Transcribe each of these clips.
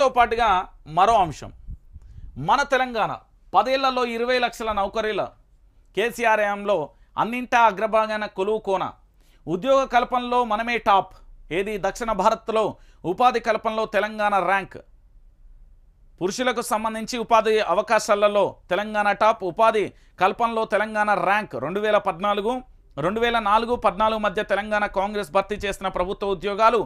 తో పాటుగా మరో అంశం. మన తెలంగాణ పదేళ్ళలో ఇరవై లక్షల నౌకరీల కేసీఆర్ హయాంలో అన్నింటా అగ్రభాగాన కొలువు కోన. ఉద్యోగ కల్పనలో మనమే టాప్. ఏది దక్షిణ భారత్లో ఉపాధి కల్పనలో తెలంగాణ ర్యాంక్. పురుషులకు సంబంధించి ఉపాధి అవకాశాలలో తెలంగాణ టాప్ ఉపాధి కల్పనలో తెలంగాణ ర్యాంక్ రెండు వేల పద్నాలుగు రెండు వేల నాలుగు పద్నాలుగు మధ్య తెలంగాణ కాంగ్రెస్ భర్తీ చేసిన ప్రభుత్వ ఉద్యోగాలు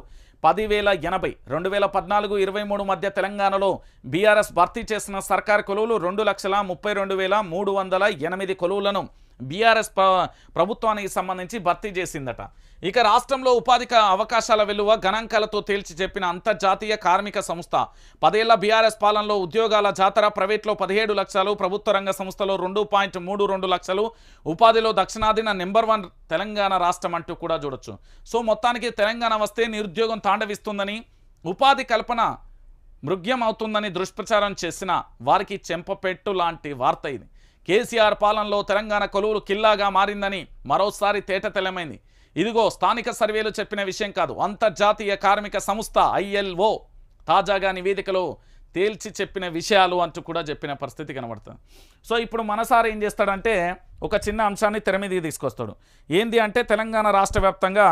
పదివేల ఎనభై రెండు వేల పద్నాలుగు ఇరవై మూడు మధ్య తెలంగాణలో బీఆర్ఎస్ భర్తీ చేసిన సర్కార్ కొలువులు రెండు లక్షల ముప్పై రెండు వేల మూడు వందల ఎనిమిది కొలువులను బీఆర్ఎస్ ప్రభుత్వానికి సంబంధించి భర్తీ చేసిందట. ఇక రాష్ట్రంలో ఉపాధి అవకాశాల విలువ గణాంకాలతో తేల్చి చెప్పిన అంతర్జాతీయ కార్మిక సంస్థ పదేళ్ళ బీఆర్ఎస్ పాలనలో ఉద్యోగాల జాతర ప్రైవేట్లో పదిహేడు లక్షలు ప్రభుత్వ రంగ సంస్థలో రెండు పాయింట్ మూడు రెండు లక్షలు ఉపాధిలో దక్షిణాదిన నెంబర్ వన్ తెలంగాణ రాష్ట్రం అంటూ కూడా చూడొచ్చు. సో మొత్తానికి తెలంగాణ వస్తే నిరుద్యోగం తాండవిస్తుందని ఉపాధి కల్పన మృగ్యం అవుతుందని దుష్ప్రచారం చేసిన వారికి చెంపపెట్టు లాంటి వార్త ఇది. కేసీఆర్ పాలనలో తెలంగాణ కొలువులు కిల్లాగా మారిందని మరోసారి తేటతెలమైంది ఇదిగో స్థానిక సర్వేలు చెప్పిన విషయం కాదు అంతర్జాతీయ కార్మిక సంస్థ ఐఎల్ఓ తాజాగా నివేదికలో తేల్చి చెప్పిన విషయాలు అంటూ కూడా చెప్పిన పరిస్థితి కనబడుతుంది. సో ఇప్పుడు మనసారి ఏం చేస్తాడంటే ఒక చిన్న అంశాన్ని తెర మీద తీసుకొస్తాడు. ఏంది అంటే తెలంగాణ రాష్ట్ర వ్యాప్తంగా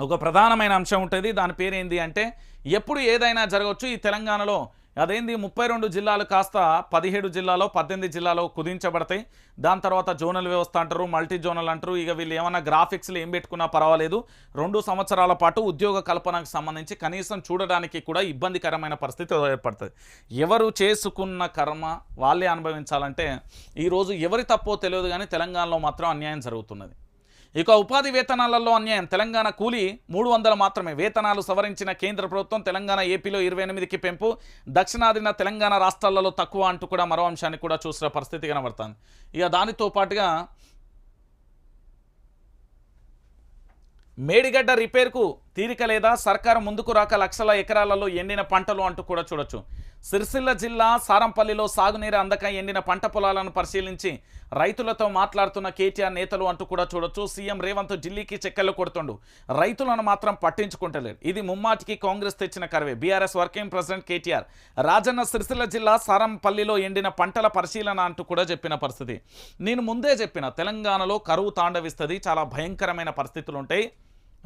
ఒక ప్రధానమైన అంశం ఉంటుంది. దాని పేరేంది అంటే ఎప్పుడు ఏదైనా జరగవచ్చు ఈ తెలంగాణలో అదేంది ముప్పై రెండు జిల్లాలు కాస్త పదిహేడు జిల్లాలో పద్దెనిమిది జిల్లాలో కుదించబడతాయి. దాని తర్వాత జోనల్ వ్యవస్థ అంటారు మల్టీ జోనల్ అంటారు. ఇక వీళ్ళు ఏమైనా గ్రాఫిక్స్లు ఏం పెట్టుకున్నా పర్వాలేదు. రెండు సంవత్సరాల పాటు ఉద్యోగ కల్పనకు సంబంధించి కనీసం చూడడానికి కూడా ఇబ్బందికరమైన పరిస్థితి ఏర్పడుతుంది. ఎవరు చేసుకున్న కర్మ వాళ్ళే అనుభవించాలంటే ఈరోజు ఎవరి తప్పో తెలియదు కానీ తెలంగాణలో మాత్రం అన్యాయం జరుగుతున్నది. ఇక ఉపాధి వేతనాలలో అన్యాయం. తెలంగాణ కూలి మూడు వందలు మాత్రమే. వేతనాలు సవరించిన కేంద్ర ప్రభుత్వం తెలంగాణ ఏపీలో ఇరవై ఎనిమిదికి పెంపు. దక్షిణాదిన తెలంగాణ రాష్ట్రాలలో తక్కువ అంటూ కూడా మరో అంశాన్ని కూడా చూసిన పరిస్థితి కనబడుతుంది. ఇక దానితో పాటుగా మేడిగడ్డ రిపేర్కు తీరిక లేదా సర్కారు ముందుకు రాక లక్షల ఎకరాలలో ఎండిన పంటలు అంటూ కూడా చూడొచ్చు. సిరిసిల్ల జిల్లా సారంపల్లిలో సాగునీరు అందక ఎండిన పంట పొలాలను పరిశీలించి రైతులతో మాట్లాడుతున్న కేటీఆర్ నేతలు అంటూ కూడా చూడొచ్చు. సీఎం రేవంత్ ఢిల్లీకి చెక్కలు కొడుతుండు. రైతులను మాత్రం పట్టించుకుంటలేరు. ఇది ముమ్మాటికి కాంగ్రెస్ తెచ్చిన కరవే. BRS working president KTR Rajanna Sircilla జిల్లా సారంపల్లిలో ఎండిన పంటల పరిశీలన అంటూ కూడా చెప్పిన పరిస్థితి. నేను ముందే చెప్పిన తెలంగాణలో కరువు తాండవిస్తుంది చాలా భయంకరమైన పరిస్థితులు ఉంటాయి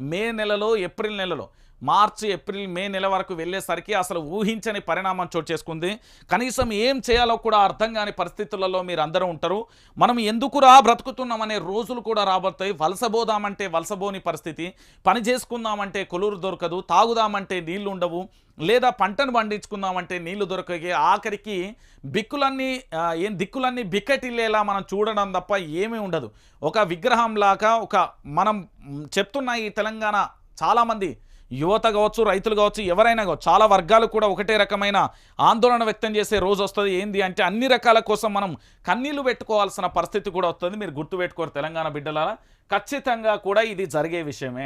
మే నెలలో ఏప్రిల్ నెలలో మార్చి ఏప్రిల్ మే నెల వరకు వెళ్ళేసరికి అసలు ఊహించని పరిణామం చోటు చేసుకుంది. కనీసం ఏం చేయాలో కూడా అర్థం కాని పరిస్థితులలో మీరు అందరూ ఉంటారు. మనం ఎందుకురా బ్రతుకుతున్నామనే రోజులు కూడా రాబోతాయి వలసబోదామంటే వలసబోని పరిస్థితి. పని చేసుకుందామంటే కొలురు దొరకదు. తాగుదామంటే నీళ్ళు ఉండవు. లేదా పంటను పండించుకుందామంటే నీళ్ళు దొరకగే ఆఖరికి బిక్కులన్నీ ఏం దిక్కులన్నీ బిక్కటిల్లేలా మనం చూడడం తప్ప ఏమీ ఉండదు. ఒక విగ్రహంలాగా ఒక మనం చెప్తున్న ఈ తెలంగాణ చాలామంది యువత కావచ్చు రైతులు కావచ్చు ఎవరైనా కావచ్చు చాలా వర్గాలు కూడా ఒకటే రకమైన ఆందోళన వ్యక్తం చేసే రోజు వస్తుంది. ఏంది అంటే అన్ని రకాల కోసం మనం కన్నీళ్ళు పెట్టుకోవాల్సిన పరిస్థితి కూడా వస్తుంది. మీరు గుర్తుపెట్టుకోరు తెలంగాణ బిడ్డలారా. ఖచ్చితంగా కూడా ఇది జరిగే విషయమే.